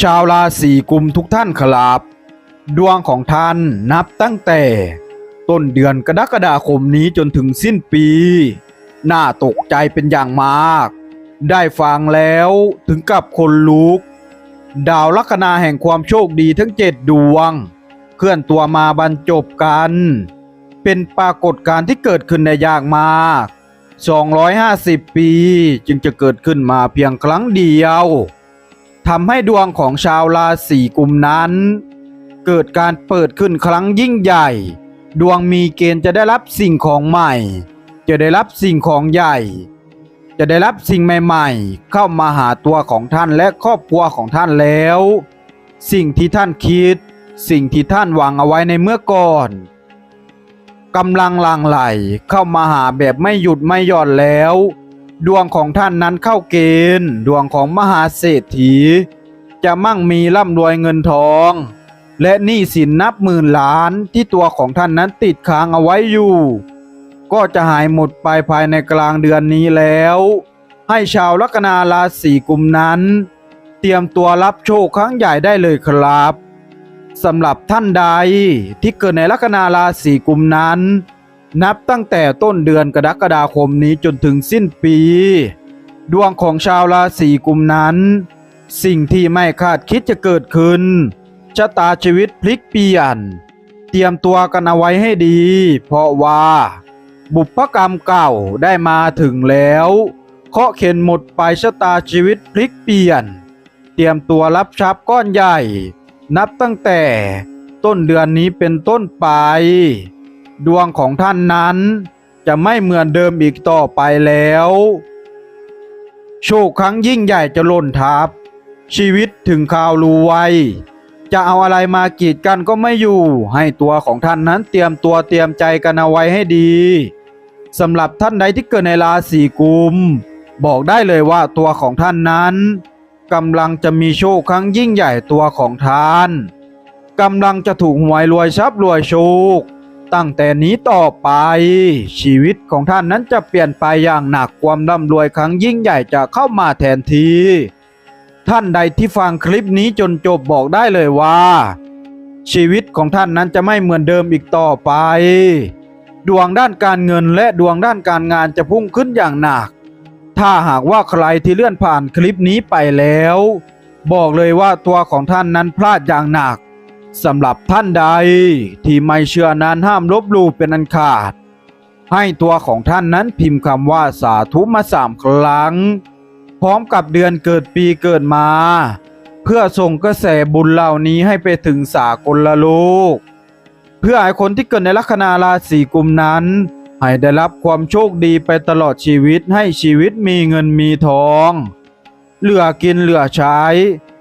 ชาวราศีกุมทุกท่านครับ ดวงของท่านนับตั้งแต่ ต้นเดือนกรกฎาคมนี้จนถึงสิ้นปี น่าตกใจเป็นอย่างมาก ได้ฟังแล้วถึงกับคนลุก ดาวลัคนาแห่งความโชคดีทั้งเจ็ดดวง เคลื่อนตัวมาบรรจบกัน เป็นปรากฏการณ์ที่เกิดขึ้นในยากมาก 250 ปีจึงจะเกิดขึ้นมาเพียงครั้งเดียว ทำให้ดวงของชาวราศีกุมนั้น เกิดการเปิดขึ้นครั้งยิ่งใหญ่ ดวงมีเกณฑ์จะได้รับสิ่งของใหม่ จะได้รับสิ่งของใหญ่ จะได้รับสิ่งใหม่ๆ เข้ามาหาตัวของท่านและครอบครัวของท่านแล้ว สิ่งที่ท่านคิด สิ่งที่ท่านหวังเอาไว้ในเมื่อก่อนกำลังลังไหลเข้ามาหาแบบไม่หยุดไม่หย่อนแล้ว ดวงของท่านนั้นเข้าเกณฑ์ ดวงของมหาเศรษฐี จะมั่งมีร่ำรวยเงินทอง และหนี้สินนับหมื่นล้านที่ตัวของท่านนั้นติดค้างเอาไว้อยู่ ก็จะหายหมดไปภายในกลางเดือนนี้แล้ว ให้ชาวลัคนาราศีกุมนั้น เตรียมตัวรับโชคครั้งใหญ่ได้เลยครับสำหรับท่านใดที่เกิดในลัคนาราศีกุมนั้น นับตั้งแต่ต้นเดือนกรกฎาคมนี้จนถึงสิ้นปี ดวงของชาวราศีกุมนั้น สิ่งที่ไม่คาดคิดจะเกิดขึ้นชะตาชีวิตพลิกเปลี่ยน เตรียมตัวกันเอาไว้ให้ดี เพราะว่า บุพกรรมเก่าได้มาถึงแล้วเคาะเข็นหมดไปชะตาชีวิตพลิกเปลี่ยน เตรียมตัวรับทรัพย์ก้อนใหญ่ นับตั้งแต่ต้นเดือนนี้เป็นต้นไป ดวงของท่านนั้น จะไม่เหมือนเดิมอีกต่อไปแล้ว โชคครั้งยิ่งใหญ่จะล่นทับ ชีวิตถึงข่าวรู้ไวจะเอาอะไรมากีดกันก็ไม่อยู่ ให้ตัวของท่านนั้นเตรียมตัวเตรียมใจกันเอาไว้ให้ดีสำหรับท่านใดที่เกิดในราศีกุม บอกได้เลยว่าตัวของท่านนั้นกำลังจะมีโชคครั้งยิ่งใหญ่ตัวของท่านกำลังจะถูกหวยรวยทรัพย์รวยโชค ตั้งแต่นี้ต่อไป ชีวิตของท่านนั้นจะเปลี่ยนไปอย่างหนักความร่ำรวยครั้งยิ่งใหญ่จะเข้ามาแทนที ท่านใดที่ฟังคลิปนี้จนจบบอกได้เลยว่า ชีวิตของท่านนั้นจะไม่เหมือนเดิมอีกต่อไป ดวงด้านการเงินและดวงด้านการงานจะพุ่งขึ้นอย่างหนัก ถ้าหากว่าใครที่เลื่อนผ่านคลิปนี้ไปแล้ว บอกเลยว่าตัวของท่านนั้นพลาดอย่างหนัก สำหรับท่านใดที่ไม่เชื่อนั้นห้ามลบลู่เป็นอันขาด ให้ตัวของท่านนั้นพิมพ์คำว่าสาธุมาสามครั้ง พร้อมกับเดือนเกิดปีเกิดมา เพื่อส่งกระแสบุญเหล่านี้ให้ไปถึงสากลโลก เพื่อให้คนที่เกิดในลัคนาราศีกุมนั้น ให้ได้รับความโชคดีไปตลอดชีวิตให้ชีวิตมีเงินมีทอง เหลือกินเหลือใช้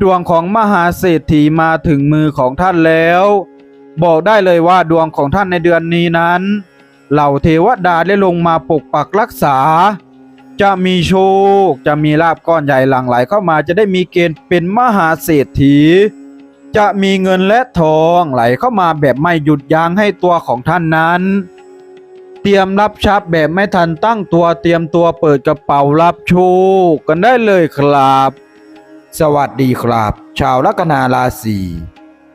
ดวงของมหาเศรษฐีมาถึงมือของท่านแล้ว บอกได้เลยว่าดวงของท่านในเดือนนี้นั้น เหล่าเทวดาได้ลงมาปกปักรักษา จะมีโชค จะมีลาบก้อนใหญ่หลั่งไหลเข้ามาจะได้มีเกณฑ์เป็นมหาเศรษฐี จะมีเงินและทองไหลเข้ามาแบบไม่หยุดยั้งให้ตัวของท่านนั้น เตรียมรับทรัพย์แบบไม่ทันตั้งตัวเตรียมตัวเปิดกระเป๋ารับโชคกันได้เลยครับ สวัสดีครับ ชาวลัคนาราศี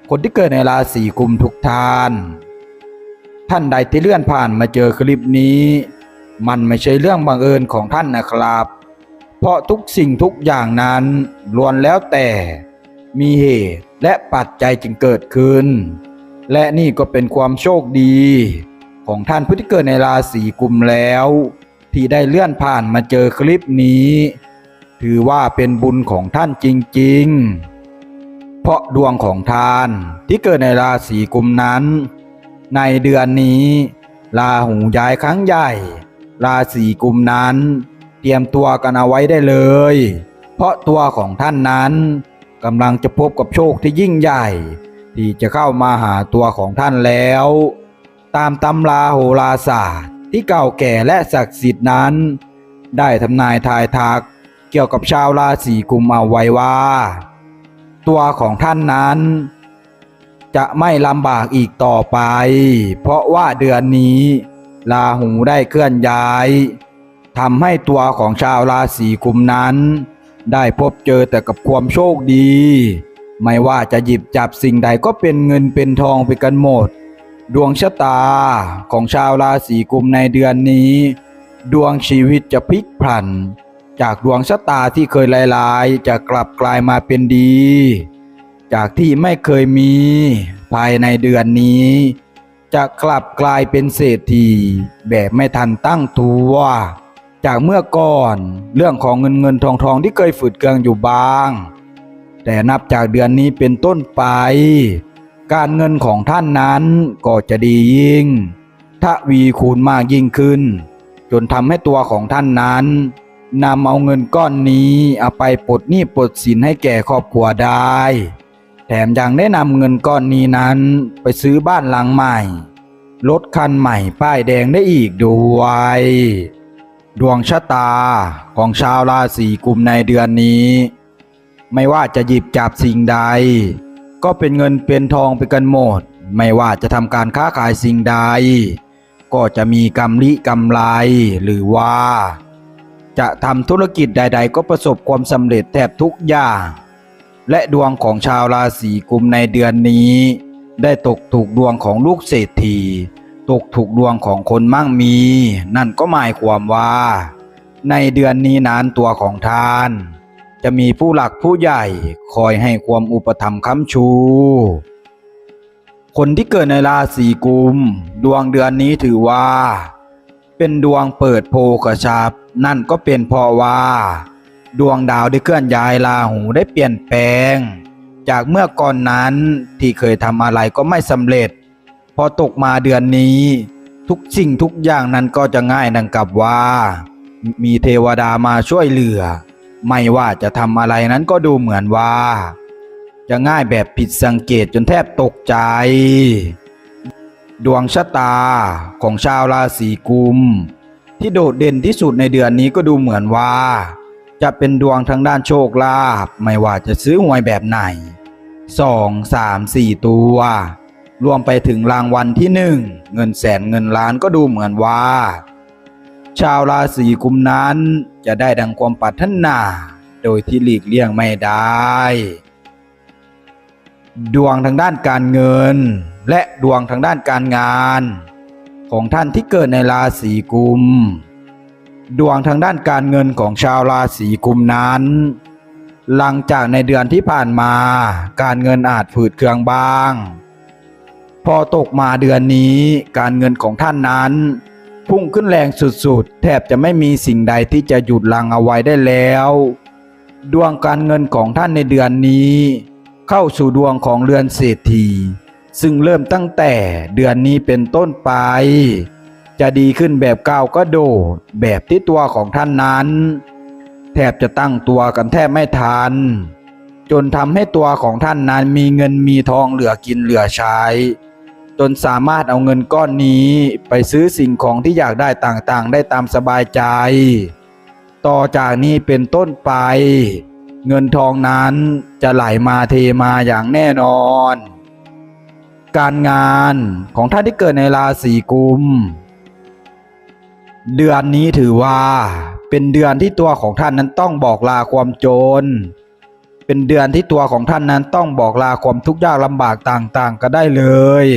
คนที่เกิดในราศีกุมทุกท่าน ท่านใดที่เลื่อนผ่านมาเจอคลิปนี้ มันไม่ใช่เรื่องบังเอิญของท่านนะครับ เพราะทุกสิ่งทุกอย่างนั้นล้วนแล้วแต่มีเหตุและปัจจัยจึงเกิดขึ้น และนี่ก็เป็นความโชคดี ของท่านผู้ที่เกิดในราศีกุมแล้ว ที่ได้เลื่อนผ่านมาเจอคลิปนี้ ถือว่าเป็นบุญของท่านจริง ๆ เพราะดวงของท่านที่เกิดในราศีกุมนั้น ในเดือนนี้ลาหูย้ายครั้งใหญ่ ราศีกุมนั้น เตรียมตัวกันเอาไว้ได้เลย เพราะตัวของท่านนั้นกำลังจะพบกับโชคที่ยิ่งใหญ่ ที่จะเข้ามาหาตัวของท่านแล้ว ตามตำราโหราศาสตร์ที่เก่าแก่และศักดิ์สิทธิ์นั้น ได้ทำนายทายทัก เกี่ยวกับชาวราศีกุมเอาไว้ว่า ตัวของท่านนั้น จะไม่ลำบากอีกต่อไป เพราะว่าเดือนนี้ลาหูได้เคลื่อนย้ายทำให้ตัวของชาวราศีกุมนั้น ได้พบเจอแต่กับความโชคดี ไม่ว่าจะหยิบจับสิ่งใดก็เป็นเงินเป็นทองไปกันหมด ดวงชะตาของชาวราศีกุมในเดือนนี้ ดวงชีวิตจะพลิกผัน จากดวงชะตาที่เคยลายๆ จะกลับกลายมาเป็นดี จากที่ไม่เคยมี ภายในเดือนนี้ จะกลับกลายเป็นเศรษฐีแบบไม่ทันตั้งตัว จากเมื่อก่อนเรื่องของเงินเงินทองทองที่เคยฝืดเคืองอยู่บ้าง แต่นับจากเดือนนี้เป็นต้นไป การเงินของท่านนั้นก็จะดียิ่งทวีคูณมากยิ่งขึ้น จนทำให้ตัวของท่านนั้น นำเอาเงินก้อนนี้เอาไปปลดหนี้ปลดสินให้แก่ครอบครัวได้ แถมยังได้นำเงินก้อนนี้นั้นไปซื้อบ้านหลังใหม่ รถคันใหม่ป้ายแดงได้อีกด้วย ดวงชะตาของชาวราศีกุมในเดือนนี้ ไม่ว่าจะหยิบจับสิ่งใด ก็เป็นเงินเป็นทองไปกันหมด ไม่ว่าจะทำการค้าขายสิ่งใด ก็จะมีกำลิกำไรหรือว่า จะทำธุรกิจใด ๆ ก็ประสบความสำเร็จแทบทุกอย่าง และดวงของชาวราศีกุมในเดือนนี้ ได้ตกถูกดวงของลูกเศรษฐี ตกถูกดวงของคนมั่งมี นั่นก็หมายความว่า ในเดือนนี้นั้นตัวของท่าน จะมีผู้หลักผู้ใหญ่คอยให้ความอุปถัมภ์ค้ำชูคนที่เกิดในราศีกุม ดวงเดือนนี้ถือว่า เป็นดวงเปิดโพกระชับนั่นก็เป็นเพราะว่า ดวงดาวได้เคลื่อนย้ายราหูได้เปลี่ยนแปลง จากเมื่อก่อนนั้นที่เคยทำอะไรก็ไม่สำเร็จ พอตกมาเดือนนี้ ทุกสิ่งทุกอย่างนั้นก็จะง่ายดังกับว่า มีเทวดามาช่วยเหลือ ไม่ว่าจะทำอะไรนั้นก็ดูเหมือนว่า จะง่ายแบบผิดสังเกตจนแทบตกใจ ดวงชะตาของชาวราศีกุม ที่โดดเด่นที่สุดในเดือนนี้ก็ดูเหมือนว่า จะเป็นดวงทางด้านโชคลาภไม่ว่าจะซื้อหวยแบบไหนสองสามสี่ตัว รวมไปถึงรางวัลที่หนึ่งเงินแสนเงินล้านก็ดูเหมือนว่า ชาวราศีกุมนั้นจะได้ดังความปรารถนา โดยที่หลีกเลี่ยงไม่ได้ ดวงทางด้านการเงิน และดวงทางด้านการงาน ของท่านที่เกิดในราศีกุม ดวงทางด้านการเงินของชาวราศีกุมนั้น หลังจากในเดือนที่ผ่านมา การเงินอาจฝืดเคืองบ้าง พอตกมาเดือนนี้การเงินของท่านนั้น พุ่งขึ้นแรงสุดๆ แทบจะไม่มีสิ่งใดที่จะหยุดลังเอาไว้ได้แล้ว ดวงการเงินของท่านในเดือนนี้ เข้าสู่ดวงของเรือนเศรษฐี ซึ่งเริ่มตั้งแต่เดือนนี้เป็นต้นไป จะดีขึ้นแบบก้าวก็โดดแบบที่ตัวของท่านนั้น แทบจะตั้งตัวกันแทบไม่ทัน จนทำให้ตัวของท่านนั้นมีเงินมีทองเหลือกินเหลือใช้ จนสามารถเอาเงินก้อนนี้ไปซื้อสิ่งของที่อยากได้ต่างๆ ได้ตามสบายใจ ต่อจากนี้เป็นต้นไป เงินทองนั้นจะไหลมาเทมาอย่างแน่นอน การงานของท่านที่เกิดในราศีกุม เดือนนี้ถือว่าเป็นเดือนที่ตัวของท่านนั้นต้องบอกลาความจน เป็นเดือนที่ตัวของท่านนั้นต้องบอกลาความทุกข์ยากลำบากต่างๆ ก็ได้เลย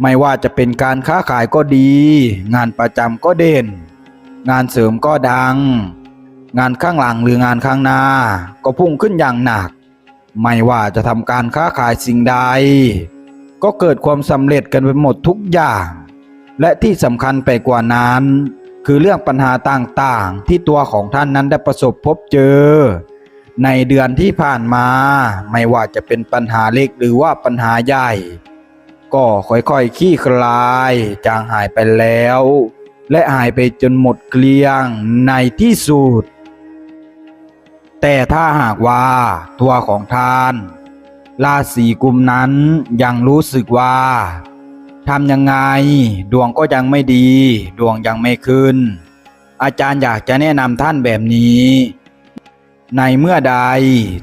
ไม่ว่าจะเป็นการค้าขายก็ดี งานประจำก็เด่น งานเสริมก็ดัง งานข้างหลังหรืองานข้างหน้า ก็พุ่งขึ้นอย่างหนัก ไม่ว่าจะทำการค้าขายสิ่งใด ก็เกิดความสำเร็จกันไปหมดทุกอย่าง และที่สำคัญไปกว่านั้น คือเรื่องปัญหาต่างๆ ที่ตัวของท่านนั้นได้ประสบพบเจอ ในเดือนที่ผ่านมา ไม่ว่าจะเป็นปัญหาเล็กหรือว่าปัญหาใหญ่ ก็ค่อยๆขี้คลายจางหายไปแล้วและหายไปจนหมดเกลี้ยงในที่สุด แต่ถ้าหากว่าตัวของท่านราศีกุมนั้นยังรู้สึกว่าทำยังไงดวงก็ยังไม่ดี ดวงยังไม่ขึ้น อาจารย์อยากจะแนะนำท่านแบบนี้ ในเมื่อใด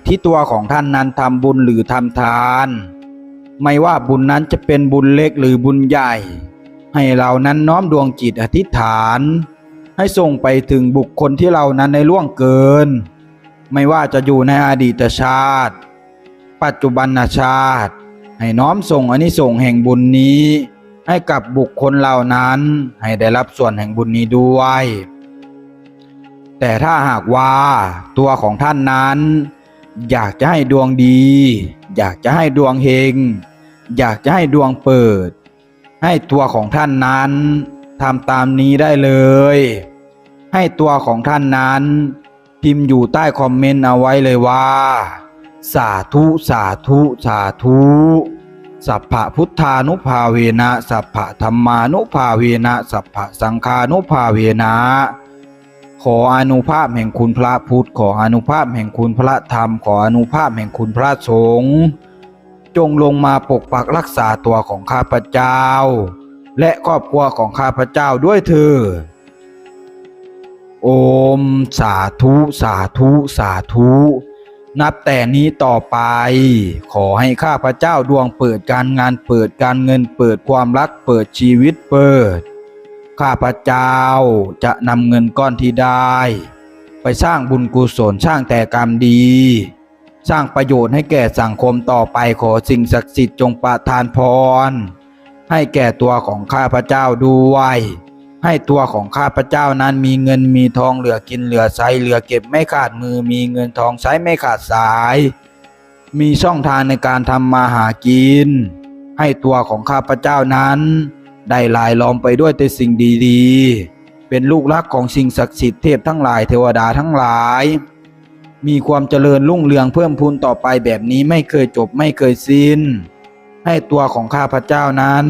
ที่ตัวของท่านนั้นทำบุญหรือทำทาน ไม่ว่าบุญนั้นจะเป็นบุญเล็กหรือบุญใหญ่ ให้เรานั้นน้อมดวงจิตอธิษฐาน ให้ส่งไปถึงบุคคลที่เรานั้นในล่วงเกิน ไม่ว่าจะอยู่ในอดีตชาติ ปัจจุบันชาติ ให้น้อมส่งอานิสงส์แห่งบุญนี้ ให้กับบุคคลเหล่านั้นให้ได้รับส่วนแห่งบุญนี้ด้วย แต่ถ้าหากว่าตัวของท่านนั้น อยากจะให้ดวงดี อยากจะให้ดวงเฮงอยากจะให้ดวงเปิด ให้ตัวของท่านนั้นทำตามนี้ได้เลย ให้ตัวของท่านนั้น พิมพ์อยู่ใต้คอมเมนต์เอาไว้เลยว่า สาธุสาธุสาธุสัพพะพุทธานุภาเวนะสัพพะธรรมานุภาเวนะสัพพะสังฆานุภาเวนะขออนุภาพแห่งคุณพระพุทธ ขออนุภาพแห่งคุณพระธรรม ขออนุภาพแห่งคุณพระสงฆ์จงลงมาปกปักรักษาตัวของข้าพเจ้า และครอบครัวของข้าพเจ้าด้วยเถิด โอม สาธุสาธุสาธุนับแต่นี้ต่อไป ขอให้ข้าพเจ้าดวงเปิดการงานเปิดการเงินเปิดความรักเปิดชีวิตเปิด ข้าพเจ้าจะนำเงินก้อนที่ได้ ไปสร้างบุญกุศลสร้างแต่กรรมดี สร้างประโยชน์ให้แก่สังคมต่อไปขอสิ่งศักดิ์สิทธิ์จงประทานพร ให้แก่ตัวของข้าพเจ้าด้วย ให้ตัวของข้าพเจ้านั้นมีเงินมีทองเหลือกินเหลือใช้เหลือเก็บไม่ขาดมือ มีเงินทองใช้ไม่ขาดสาย มีช่องทางในการทำมาหากิน ให้ตัวของข้าพเจ้านั้น ได้ลายล้อมไปด้วยแต่สิ่งดีๆ เป็นลูกรักของสิ่งศักดิ์สิทธิ์เทพทั้งหลายเทวดาทั้งหลาย มีความเจริญรุ่งเรืองเพิ่มพูนต่อไปแบบนี้ไม่เคยจบไม่เคยสิ้น ให้ตัวของข้าพเจ้านั้น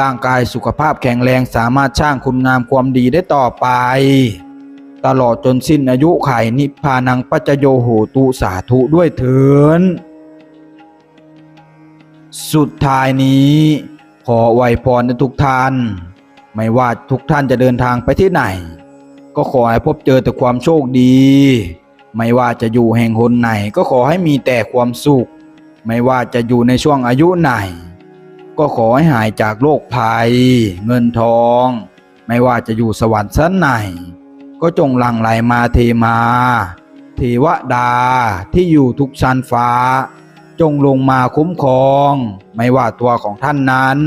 ร่างกายสุขภาพแข็งแรงสามารถสร้างคุณงามความดีได้ต่อไป ตลอดจนสิ้นอายุไขนิพพานังปัจโยโหตุสาธุด้วยเถินสุดท้ายนี้ขอไวยพรในทุกท่าน ไม่ว่าทุกท่านจะเดินทางไปที่ไหน ก็ขอให้พบเจอแต่ความโชคดี ไม่ว่าจะอยู่แห่งหนไหนก็ขอให้มีแต่ความสุข ไม่ว่าจะอยู่ในช่วงอายุไหน ก็ขอให้หายจากโรคภัย เงินทอง ไม่ว่าจะอยู่สวรรค์ชั้นไหน ก็จงหลั่งไหลมาเทมา เทวดาที่อยู่ทุกชั้นฟ้า จงลงมาคุ้มครอง ไม่ว่าตัวของท่านนั้น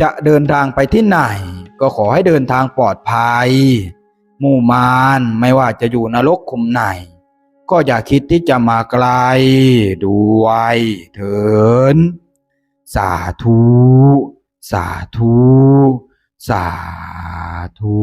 จะเดินทางไปที่ไหน ก็ขอให้เดินทางปลอดภัย มู่มารไม่ว่าจะอยู่นรกคุมไหน ก็อย่าคิดที่จะมาไกลด้วยเถิน สาธุ สาธุ สาธุ